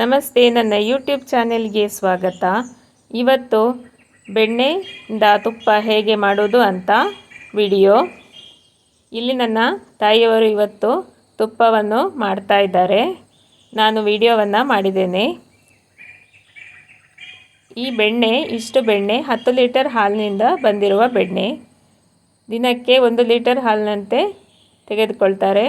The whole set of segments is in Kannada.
ನಮಸ್ತೆ, ನನ್ನ ಯೂಟ್ಯೂಬ್ ಚಾನೆಲ್ಗೆ ಸ್ವಾಗತ. ಇವತ್ತು ಬೆಣ್ಣೆಯಿಂದ ತುಪ್ಪ ಹೇಗೆ ಮಾಡೋದು ಅಂತ ವಿಡಿಯೋ. ಇಲ್ಲಿ ನನ್ನ ತಾಯಿಯವರು ಇವತ್ತು ತುಪ್ಪವನ್ನು ಮಾಡ್ತಾ ಇದ್ದಾರೆ. ನಾನು ವಿಡಿಯೋವನ್ನು ಮಾಡಿದ್ದೇನೆ. ಈ ಬೆಣ್ಣೆ, ಇಷ್ಟು ಬೆಣ್ಣೆ, ಹತ್ತು ಲೀಟರ್ ಹಾಲಿನಿಂದ ಬಂದಿರುವ ಬೆಣ್ಣೆ. ದಿನಕ್ಕೆ ಒಂದು ಲೀಟರ್ ಹಾಲಿನಂತೆ ತೆಗೆದುಕೊಳ್ತಾರೆ.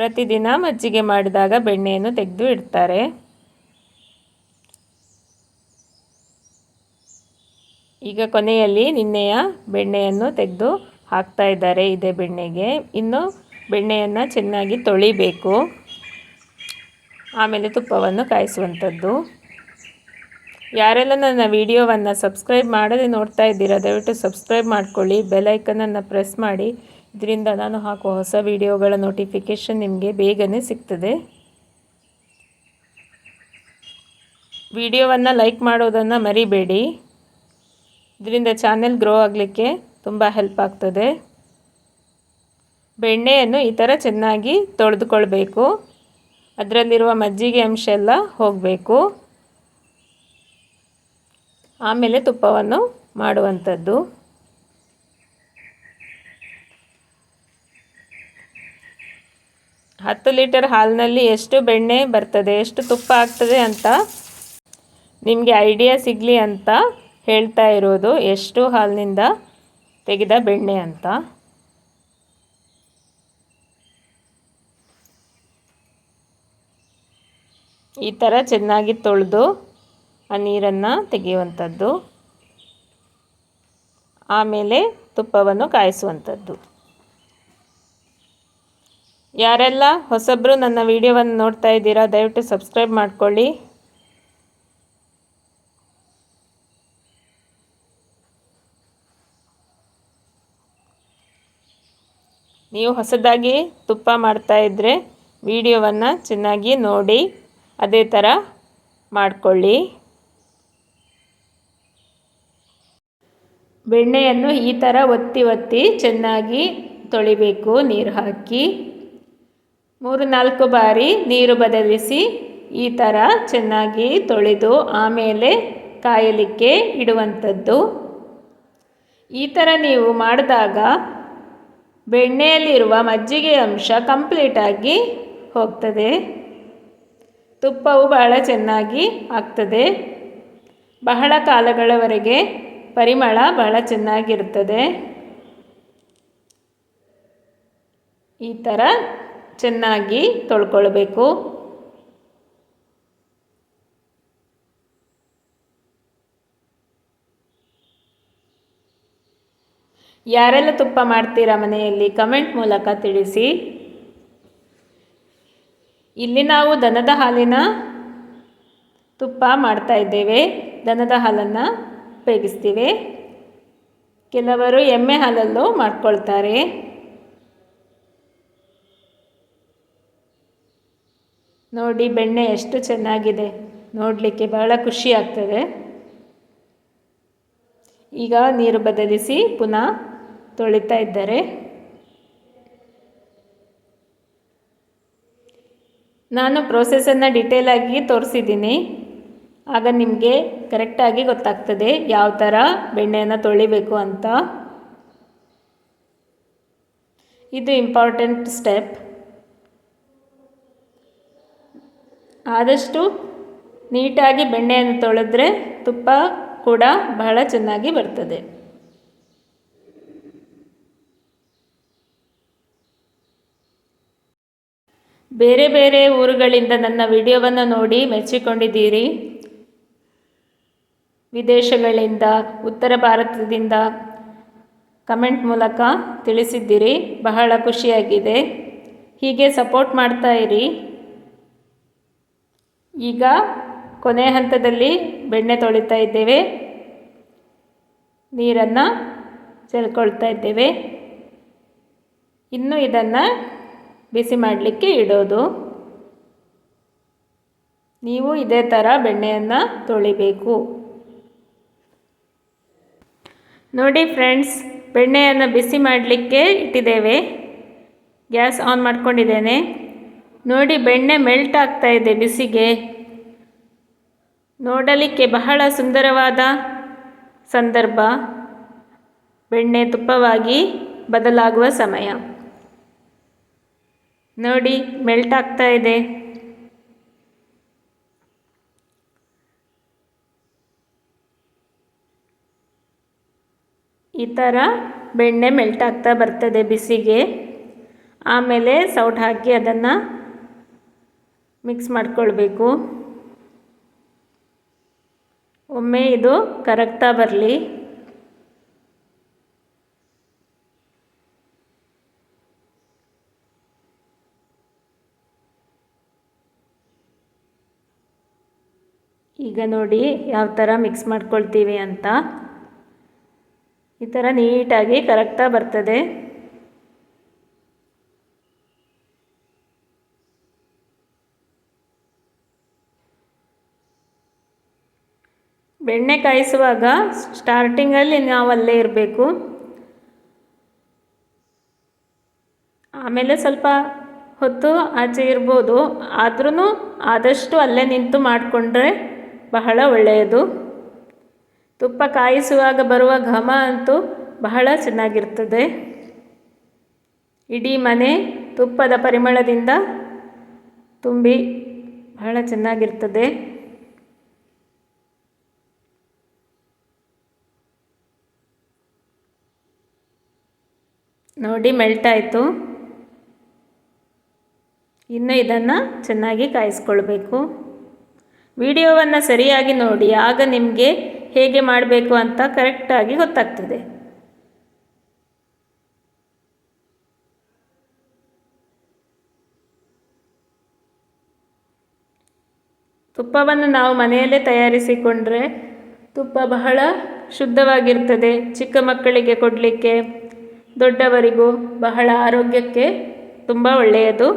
ಪ್ರತಿದಿನ ಮಜ್ಜಿಗೆ ಮಾಡಿದಾಗ ಬೆಣ್ಣೆಯನ್ನು ತೆಗೆದು ಇಡ್ತಾರೆ. ಈಗ ಕೊನೆಯಲ್ಲಿ ನಿನ್ನೆಯ ಬೆಣ್ಣೆಯನ್ನು ತೆಗೆದು ಹಾಕ್ತಾ ಇದ್ದಾರೆ ಇದೇ ಬೆಣ್ಣೆಗೆ. ಇನ್ನು ಬೆಣ್ಣೆಯನ್ನು ಚೆನ್ನಾಗಿ ತೊಳಿಬೇಕು. ಆಮೇಲೆ ತುಪ್ಪವನ್ನು ಕಾಯಿಸುವಂಥದ್ದು. ಯಾರೆಲ್ಲ ನನ್ನ ವಿಡಿಯೋವನ್ನು ಸಬ್ಸ್ಕ್ರೈಬ್ ಮಾಡದೆ ನೋಡ್ತಾ ಇದ್ದೀರಾ, ದಯವಿಟ್ಟು ಸಬ್ಸ್ಕ್ರೈಬ್ ಮಾಡ್ಕೊಳ್ಳಿ ಬೆಲೈಕನನ್ನು ಪ್ರೆಸ್ ಮಾಡಿ. ಇದರಿಂದ ನಾನು ಹಾಕುವ ಹೊಸ ವಿಡಿಯೋಗಳ ನೋಟಿಫಿಕೇಷನ್ ನಿಮಗೆ ಬೇಗನೆ ಸಿಗ್ತದೆ. ವಿಡಿಯೋವನ್ನು ಲೈಕ್ ಮಾಡೋದನ್ನು ಮರಿಬೇಡಿ. ಇದರಿಂದ ಚಾನೆಲ್ ಗ್ರೋ ಆಗಲಿಕ್ಕೆ ತುಂಬ ಹೆಲ್ಪ್ ಆಗ್ತದೆ. ಬೆಣ್ಣೆಯನ್ನು ಈ ಥರ ಚೆನ್ನಾಗಿ ತೊಳೆದುಕೊಳ್ಬೇಕು. ಅದರಲ್ಲಿರುವ ಮಜ್ಜಿಗೆ ಅಂಶ ಎಲ್ಲ ಹೋಗಬೇಕು. ಆಮೇಲೆ ತುಪ್ಪವನ್ನು ಮಾಡುವಂಥದ್ದು. ಹತ್ತು ಲೀಟರ್ ಹಾಲಿನಲ್ಲಿ ಎಷ್ಟು ಬೆಣ್ಣೆ ಬರ್ತದೆ, ಎಷ್ಟು ತುಪ್ಪ ಆಗ್ತದೆ ಅಂತ ನಿಮಗೆ ಐಡಿಯಾ ಸಿಗಲಿ ಅಂತ ಹೇಳ್ತಾ ಇರೋದು. ಎಷ್ಟು ಹಾಲಿನಿಂದ ತೆಗೆದ ಬೆಣ್ಣೆ ಅಂತ. ಈ ಥರ ಚೆನ್ನಾಗಿ ತೊಳೆದು ಆ ನೀರನ್ನು ತೆಗೆಯುವಂಥದ್ದು. ಆಮೇಲೆ ತುಪ್ಪವನ್ನು ಕಾಯಿಸುವಂಥದ್ದು. ಯಾರೆಲ್ಲ ಹೊಸಬ್ರು ನನ್ನ ವಿಡಿಯೋವನ್ನು ನೋಡ್ತಾ ಇದ್ದೀರಾ, ದಯವಿಟ್ಟು ಸಬ್ಸ್ಕ್ರೈಬ್ ಮಾಡ್ಕೊಳ್ಳಿ. ನೀವು ಹೊಸದಾಗಿ ತುಪ್ಪ ಮಾಡ್ತಾ ಇದ್ದರೆ ವಿಡಿಯೋವನ್ನು ಚೆನ್ನಾಗಿ ನೋಡಿ, ಅದೇ ಥರ ಮಾಡಿಕೊಳ್ಳಿ. ಬೆಣ್ಣೆಯನ್ನು ಈ ಥರ ಒತ್ತಿ ಒತ್ತಿ ಚೆನ್ನಾಗಿ ತೊಳಿಬೇಕು, ನೀರು ಹಾಕಿ. ಮೂರು ನಾಲ್ಕು ಬಾರಿ ನೀರು ಬದಲಿಸಿ ಈ ಥರ ಚೆನ್ನಾಗಿ ತೊಳೆದು ಆಮೇಲೆ ಕಾಯಲಿಕ್ಕೆ ಇಡುವಂಥದ್ದು. ಈ ಥರ ನೀವು ಮಾಡಿದಾಗ ಬೆಣ್ಣೆಯಲ್ಲಿರುವ ಮಜ್ಜಿಗೆ ಅಂಶ ಕಂಪ್ಲೀಟಾಗಿ ಹೋಗ್ತದೆ. ತುಪ್ಪವು ಬಹಳ ಚೆನ್ನಾಗಿ ಆಗ್ತದೆ. ಬಹಳ ಕಾಲಗಳವರೆಗೆ ಪರಿಮಳ ಬಹಳ ಚೆನ್ನಾಗಿರ್ತದೆ. ಈ ಥರ ಚೆನ್ನಾಗಿ ತೊಳ್ಕೊಳ್ಬೇಕು. ಯಾರೆಲ್ಲ ತುಪ್ಪ ಮಾಡ್ತೀರಾ ಮನೆಯಲ್ಲಿ ಕಮೆಂಟ್ ಮೂಲಕ ತಿಳಿಸಿ. ಇಲ್ಲಿ ನಾವು ದನದ ಹಾಲಿನ ತುಪ್ಪ ಮಾಡ್ತಾ ಇದ್ದೇವೆ. ದನದ ಹಾಲನ್ನು ಉಪಯೋಗಿಸ್ತೀವಿ. ಕೆಲವರು ಎಮ್ಮೆ ಹಾಲಲ್ಲೂ ಮಾಡ್ಕೊಳ್ತಾರೆ. ನೋಡಿ ಬೆಣ್ಣೆ ಎಷ್ಟು ಚೆನ್ನಾಗಿದೆ. ನೋಡಲಿಕ್ಕೆ ಬಹಳ ಖುಷಿ ಆಗ್ತದೆ. ಈಗ ನೀರು ಬದಲಿಸಿ ಪುನಃ ತೊಳಿತಾ ಇದ್ದಾರೆ. ನಾನು ಪ್ರೋಸೆಸನ್ನು ಡಿಟೇಲಾಗಿ ತೋರಿಸಿದ್ದೀನಿ. ಆಗ ನಿಮಗೆ ಕರೆಕ್ಟಾಗಿ ಗೊತ್ತಾಗ್ತದೆ ಯಾವ ಥರ ಬೆಣ್ಣೆಯನ್ನು ತೊಳಿಬೇಕು ಅಂತ. ಇದು ಇಂಪಾರ್ಟೆಂಟ್ ಸ್ಟೆಪ್ ಆದಷ್ಟು ನೀಟಾಗಿ ಬೆಣ್ಣೆಯನ್ನು ತೊಳೆದ್ರೆ ತುಪ್ಪ ಕೂಡ ಬಹಳ ಚೆನ್ನಾಗಿ ಬರ್ತದೆ. ಬೇರೆ ಬೇರೆ ಊರುಗಳಿಂದ ನನ್ನ ವಿಡಿಯೋವನ್ನು ನೋಡಿ ಮೆಚ್ಚಿಕೊಂಡಿದ್ದೀರಿ. ವಿದೇಶಗಳಿಂದ, ಉತ್ತರ ಭಾರತದಿಂದ ಕಮೆಂಟ್ ಮೂಲಕ ತಿಳಿಸಿದ್ದೀರಿ. ಬಹಳ ಖುಷಿಯಾಗಿದೆ. ಹೀಗೆ ಸಪೋರ್ಟ್ ಮಾಡ್ತಾ ಇರಿ. ಈಗ ಕೊನೆ ಹಂತದಲ್ಲಿ ಬೆಣ್ಣೆ ತೊಳಿತಾ ಇದ್ದೇವೆ. ನೀರನ್ನು ಚೆಲ್ಕೊಳ್ತಾ ಇದ್ದೇವೆ. ಇನ್ನು ಇದನ್ನು ಬಿಸಿ ಮಾಡಲಿಕ್ಕೆ ಇಡೋದು. ನೀವು ಇದೇ ಥರ ಬೆಣ್ಣೆಯನ್ನು ತೊಳಿಬೇಕು. ನೋಡಿ ಫ್ರೆಂಡ್ಸ್, ಬೆಣ್ಣೆಯನ್ನು ಬಿಸಿ ಮಾಡಲಿಕ್ಕೆ ಇಟ್ಟಿದ್ದೇವೆ. ಗ್ಯಾಸ್ ಆನ್ ಮಾಡ್ಕೊಂಡಿದ್ದೇನೆ. ನೋಡಿ ಬೆಣ್ಣೆ ಮೆಲ್ಟ್ ಆಗ್ತಾ ಇದೆ ಬಿಸಿಗೆ. ನೋಡಲಿಕ್ಕೆ ಬಹಳ ಸುಂದರವಾದ ಸಂದರ್ಭ. ಬೆಣ್ಣೆ ತುಪ್ಪವಾಗಿ ಬದಲಾಗುವ ಸಮಯ. ನೋಡಿ ಮೆಲ್ಟ್ ಆಗ್ತಾ ಇದೆ. ಈ ಥರ ಬೆಣ್ಣೆ ಮೆಲ್ಟ್ ಆಗ್ತಾ ಬರ್ತದೆ ಬಿಸಿಗೆ. ಆಮೇಲೆ ಸೌಟ್ ಹಾಕಿ ಅದನ್ನು ಮಿಕ್ಸ್ ಮಾಡ್ಕೊಳ್ಬೇಕು. ಒಮ್ಮೆ ಇದು ಕರಗ್ತಾ ಬರಲಿ. ಈಗ ನೋಡಿ ಯಾವ ಥರ ಮಿಕ್ಸ್ ಮಾಡ್ಕೊಳ್ತೀವಿ ಅಂತ. ಈ ಥರ ನೀಟಾಗಿ ಕರಗ್ತಾ ಬರ್ತದೆ. ಬೆಣ್ಣೆ ಕಾಯಿಸುವಾಗ ಸ್ಟಾರ್ಟಿಂಗಲ್ಲಿ ನಾವು ಅಲ್ಲೇ ಇರಬೇಕು. ಆಮೇಲೆ ಸ್ವಲ್ಪ ಹೊತ್ತು ಆಚೆ ಇರ್ಬೋದು. ಆದ್ರೂ ಆದಷ್ಟು ಅಲ್ಲೇ ನಿಂತು ಮಾಡಿಕೊಂಡ್ರೆ ಬಹಳ ಒಳ್ಳೆಯದು. ತುಪ್ಪ ಕಾಯಿಸುವಾಗ ಬರುವ ಘಮ ಅಂತೂ ಬಹಳ ಚೆನ್ನಾಗಿರ್ತದೆ. ಇಡೀ ಮನೆ ತುಪ್ಪದ ಪರಿಮಳದಿಂದ ತುಂಬಿ ಬಹಳ ಚೆನ್ನಾಗಿರ್ತದೆ. ನೋಡಿ ಮೆಲ್ಟ್ ಆಯಿತು ಇನ್ನು ಇದನ್ನು ಚೆನ್ನಾಗಿ ಕಾಯಿಸ್ಕೊಳ್ಬೇಕು. ವಿಡಿಯೋವನ್ನು ಸರಿಯಾಗಿ ನೋಡಿ, ಆಗ ನಿಮಗೆ ಹೇಗೆ ಮಾಡಬೇಕು ಅಂತ ಕರೆಕ್ಟಾಗಿ ಗೊತ್ತಾಗ್ತದೆ. ತುಪ್ಪವನ್ನು ನಾವು ಮನೆಯಲ್ಲೇ ತಯಾರಿಸಿಕೊಂಡ್ರೆ ತುಪ್ಪ ಬಹಳ ಶುದ್ಧವಾಗಿರ್ತದೆ. ಚಿಕ್ಕ ಮಕ್ಕಳಿಗೆ ಕೊಡಲಿಕ್ಕೆ. ದೊಡ್ಡವರಿಗೂ ಬಹಳ ಆರೋಗ್ಯಕ್ಕೆ ತುಂಬ ಒಳ್ಳೆಯದು.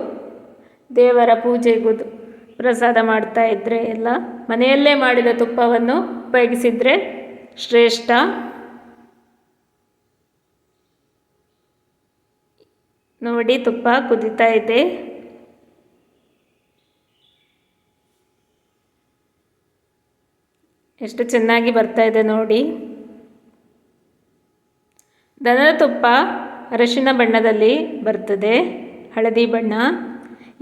ದೇವರ ಪೂಜೆಗೂ ಪ್ರಸಾದ ಮಾಡ್ತಾ ಇದ್ದರೆ ಎಲ್ಲ ಮನೆಯಲ್ಲೇ ಮಾಡಿದ ತುಪ್ಪವನ್ನು ಉಪಯೋಗಿಸಿದರೆ ಶ್ರೇಷ್ಠ. ನೋಡಿ ತುಪ್ಪ ಕುದೀತಾ ಇದೆ. ಎಷ್ಟು ಚೆನ್ನಾಗಿ ಬರ್ತಾ ಇದೆ ನೋಡಿ. ದನದ ತುಪ್ಪ ಅರಶಿನ ಬಣ್ಣದಲ್ಲಿ ಬರ್ತದೆ ಹಳದಿ ಬಣ್ಣ.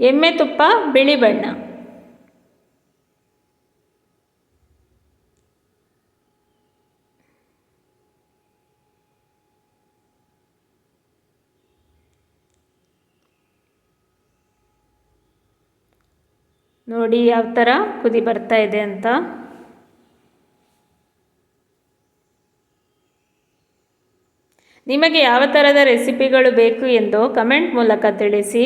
ಎಮ್ಮೆ ತುಪ್ಪ ಬಿಳಿ ಬಣ್ಣ. ನೋಡಿ ಯಾವ ಥರ ಕುದಿ ಬರ್ತಾ ಇದೆ ಅಂತ. ನಿಮಗೆ ಯಾವ ಥರದ ರೆಸಿಪಿಗಳು ಬೇಕು ಎಂದು ಕಮೆಂಟ್ ಮೂಲಕ ತಿಳಿಸಿ.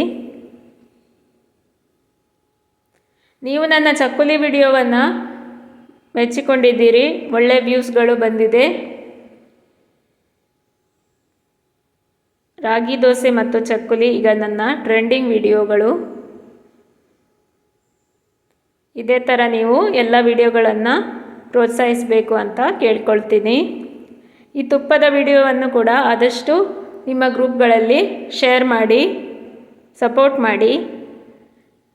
ನೀವು ನನ್ನ ಚಕ್ಕುಲಿ ವಿಡಿಯೋವನ್ನು ಮೆಚ್ಚಿಕೊಂಡಿದ್ದೀರಿ, ಒಳ್ಳೆ ವ್ಯೂಸ್ಗಳು ಬಂದಿದೆ. ರಾಗಿ ದೋಸೆ ಮತ್ತು ಚಕ್ಕುಲಿ ಈಗ ನನ್ನ ಟ್ರೆಂಡಿಂಗ್ ವಿಡಿಯೋಗಳು. ಇದೇ ಥರ ನೀವು ಎಲ್ಲ ವಿಡಿಯೋಗಳನ್ನು ಪ್ರೋತ್ಸಾಹಿಸಬೇಕು ಅಂತ ಕೇಳ್ಕೊಳ್ತೀನಿ. ಈ ತುಪ್ಪದ ವಿಡಿಯೋವನ್ನು ಕೂಡ ಆದಷ್ಟು ನಿಮ್ಮ ಗ್ರೂಪ್ಗಳಲ್ಲಿ ಶೇರ್ ಮಾಡಿ, ಸಪೋರ್ಟ್ ಮಾಡಿ.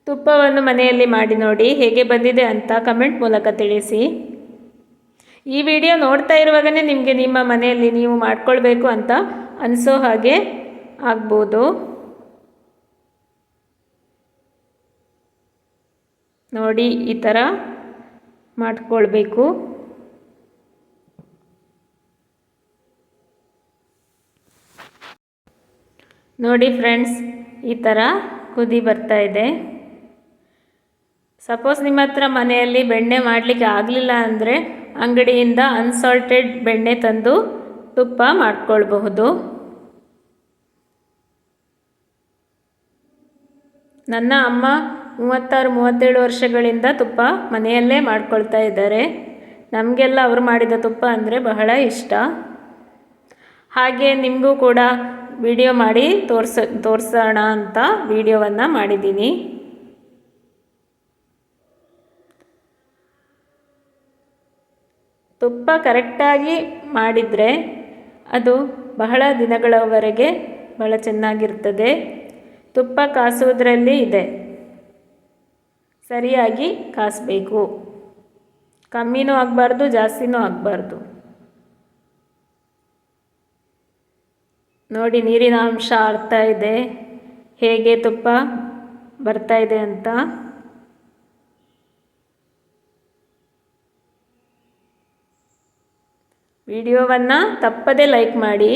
ತುಪ್ಪವನ್ನು ಮನೆಯಲ್ಲಿ ಮಾಡಿ ನೋಡಿ ಹೇಗೆ ಬಂದಿದೆ ಅಂತ ಕಮೆಂಟ್ ಮೂಲಕ ತಿಳಿಸಿ. ಈ ವಿಡಿಯೋ ನೋಡ್ತಾ ಇರುವಾಗಲೇ ನಿಮಗೆ ನಿಮ್ಮ ಮನೆಯಲ್ಲಿ ನೀವು ಮಾಡ್ಕೊಳ್ಬೇಕು ಅಂತ ಅನಿಸೋ ಹಾಗೆ ಆಗ್ಬೋದು. ನೋಡಿ, ಈ ಥರ ಮಾಡ್ಕೊಳ್ಬೇಕು. ನೋಡಿ ಫ್ರೆಂಡ್ಸ್, ಈ ಥರ ಕುದಿ ಬರ್ತಾ ಇದೆ. ಸಪೋಸ್ ನಿಮ್ಮ ಹತ್ರ ಮನೆಯಲ್ಲಿ ಬೆಣ್ಣೆ ಮಾಡಲಿಕ್ಕೆ ಆಗಲಿಲ್ಲ ಅಂದರೆ ಅಂಗಡಿಯಿಂದ ಅನ್ಸಾಲ್ಟೆಡ್ ಬೆಣ್ಣೆ ತಂದು ತುಪ್ಪ ಮಾಡಿಕೊಳ್ಬಹುದು. ನನ್ನ ಅಮ್ಮ ಮೂವತ್ತಾರು, ಮೂವತ್ತೇಳು ವರ್ಷಗಳಿಂದ ತುಪ್ಪ ಮನೆಯಲ್ಲೇ ಮಾಡ್ಕೊಳ್ತಾ ಇದ್ದಾರೆ. ನಮಗೆಲ್ಲ ಅವರು ಮಾಡಿದ ತುಪ್ಪ ಅಂದರೆ ಬಹಳ ಇಷ್ಟ. ಹಾಗೆ ನಿಮಗೂ ಕೂಡ ವಿಡಿಯೋ ಮಾಡಿ ತೋರಿಸ, ತೋರಿಸೋಣ ಅಂತ ವಿಡಿಯೋವನ್ನು ಮಾಡಿದ್ದೀನಿ. ತುಪ್ಪ ಕರೆಕ್ಟಾಗಿ ಮಾಡಿದರೆ ಅದು ಬಹಳ ದಿನಗಳವರೆಗೆ ಬಹಳ ಚೆನ್ನಾಗಿರ್ತದೆ. ತುಪ್ಪ ಕಾಸುವುದರಲ್ಲಿ ಇದೆ. ಸರಿಯಾಗಿ ಕಾಸಬೇಕು. ಕಮ್ಮಿನೂ ಆಗಬಾರ್ದು, ಜಾಸ್ತಿನೂ ಆಗಬಾರ್ದು. ನೋಡಿ ನೀರಿನ ಅಂಶ ಆಡ್ತಾ ಇದೆ. ಹೇಗೆ ತುಪ್ಪ ಬರ್ತಾ ಇದೆ ಅಂತ. ವಿಡಿಯೋವನ್ನು ತಪ್ಪದೇ ಲೈಕ್ ಮಾಡಿ.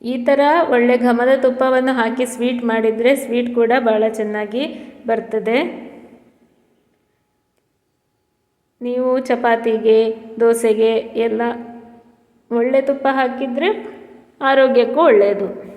ಈ ಥರ ಒಳ್ಳೆ ಘಮದ ತುಪ್ಪವನ್ನು ಹಾಕಿ ಸ್ವೀಟ್ ಮಾಡಿದರೆ ಸ್ವೀಟ್ ಕೂಡ ಭಾಳ ಚೆನ್ನಾಗಿ ಬರ್ತದೆ. ನೀವು ಚಪಾತಿಗೆ, ದೋಸೆಗೆ ಎಲ್ಲ ಒಳ್ಳೆ ತುಪ್ಪ ಹಾಕಿದರೆ ಆರೋಗ್ಯಕ್ಕೂ ಒಳ್ಳೆಯದು.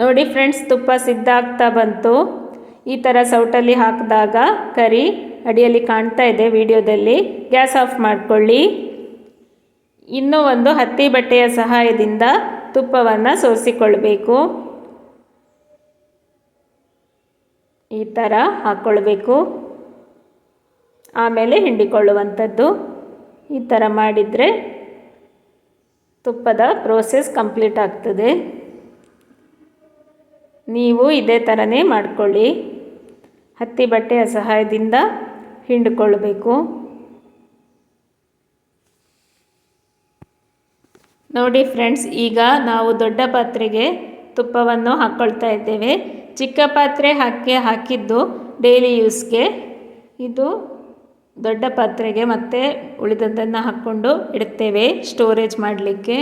ನೋಡಿ ಫ್ರೆಂಡ್ಸ್, ತುಪ್ಪ ಸಿದ್ಧ ಆಗ್ತಾ ಬಂತು. ಈ ಥರ ಸೌಟಲ್ಲಿ ಹಾಕಿದಾಗ ಕರಿ ಅಡಿಯಲ್ಲಿ ಕಾಣ್ತಾ ಇದೆ ವಿಡಿಯೋದಲ್ಲಿ. ಗ್ಯಾಸ್ ಆಫ್ ಮಾಡಿಕೊಳ್ಳಿ. ಇನ್ನೂ ಒಂದು ಹತ್ತಿ ಬಟ್ಟೆಯ ಸಹಾಯದಿಂದ ತುಪ್ಪವನ್ನು ಸೋಸಿಕೊಳ್ಬೇಕು ಈ ಥರ ಹಾಕ್ಕೊಳ್ಬೇಕು ಆಮೇಲೆ ಹಿಂಡಿಕೊಳ್ಳುವಂಥದ್ದು. ಈ ಥರ ಮಾಡಿದರೆ ತುಪ್ಪದ ಪ್ರೋಸೆಸ್ ಕಂಪ್ಲೀಟ್ ಆಗ್ತದೆ. ನೀವು ಇದೇ ಥರನೇ ಮಾಡಿಕೊಳ್ಳಿ. ಹತ್ತಿ ಬಟ್ಟೆಯ ಸಹಾಯದಿಂದ ಹಿಂಡಿಕೊಳ್ಳಬೇಕು ನೋಡಿ ಫ್ರೆಂಡ್ಸ್, ಈಗ ನಾವು ದೊಡ್ಡ ಪಾತ್ರೆಗೆ ತುಪ್ಪವನ್ನು ಹಾಕ್ಕೊಳ್ತಾ ಇದ್ದೇವೆ. ಚಿಕ್ಕ ಪಾತ್ರೆ ಹಾಕಿ ಹಾಕಿದ್ದು ಡೈಲಿ ಯೂಸ್ಗೆ ಇದು ದೊಡ್ಡ ಪಾತ್ರೆಗೆ ಮತ್ತೆ ಉಳಿದದ್ದನ್ನು ಹಾಕ್ಕೊಂಡು ಇಡ್ತೇವೆ ಸ್ಟೋರೇಜ್ ಮಾಡಲಿಕ್ಕೆ.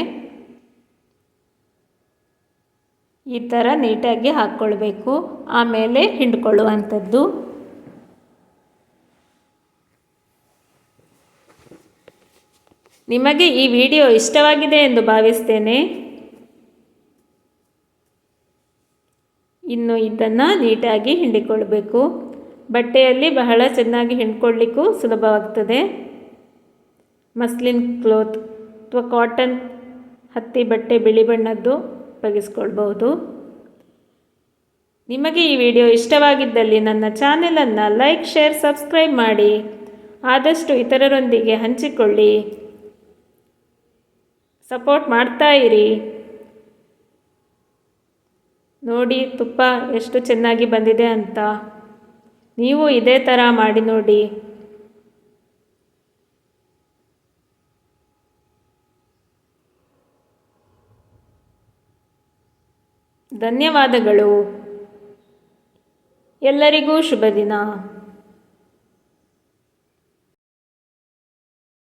ಈ ಥರ ನೀಟಾಗಿ ಹಾಕ್ಕೊಳ್ಬೇಕು ಆಮೇಲೆ ಹಿಂಡ್ಕೊಳ್ಳುವಂಥದ್ದು. ನಿಮಗೆ ಈ ವಿಡಿಯೋ ಇಷ್ಟವಾಗಿದೆ ಎಂದು ಭಾವಿಸ್ತೇನೆ. ಇನ್ನು ಇದನ್ನು ನೀಟಾಗಿ ಹಿಂಡಿಕೊಳ್ಬೇಕು. ಬಟ್ಟೆಯಲ್ಲಿ ಬಹಳ ಚೆನ್ನಾಗಿ ಹಿಂಡ್ಕೊಳ್ಳಿಕ್ಕೂ ಸುಲಭವಾಗ್ತದೆ. ಮಸ್ಲಿನ್ ಕ್ಲೋತ್, ಅಥವಾ ಕಾಟನ್ ಹತ್ತಿ ಬಟ್ಟೆ ಬಿಳಿ ಬಣ್ಣದ್ದು. ಉಪಯೋಗಿಸ್ಕೊಳ್ಬಹುದು ನಿಮಗೆ ಈ ವಿಡಿಯೋ ಇಷ್ಟವಾಗಿದ್ದಲ್ಲಿ ನನ್ನ ಚಾನೆಲನ್ನು ಲೈಕ್, ಶೇರ್, ಸಬ್ಸ್ಕ್ರೈಬ್ ಮಾಡಿ, ಆದಷ್ಟು ಇತರರೊಂದಿಗೆ ಹಂಚಿಕೊಳ್ಳಿ. ಸಪೋರ್ಟ್ ಮಾಡ್ತಾ ಇರಿ. ನೋಡಿ, ತುಪ್ಪ ಎಷ್ಟು ಚೆನ್ನಾಗಿ ಬಂದಿದೆ ಅಂತ. ನೀವು ಇದೇ ಥರ ಮಾಡಿ ನೋಡಿ. ಧನ್ಯವಾದಗಳು. ಎಲ್ಲರಿಗೂ ಶುಭ ದಿನ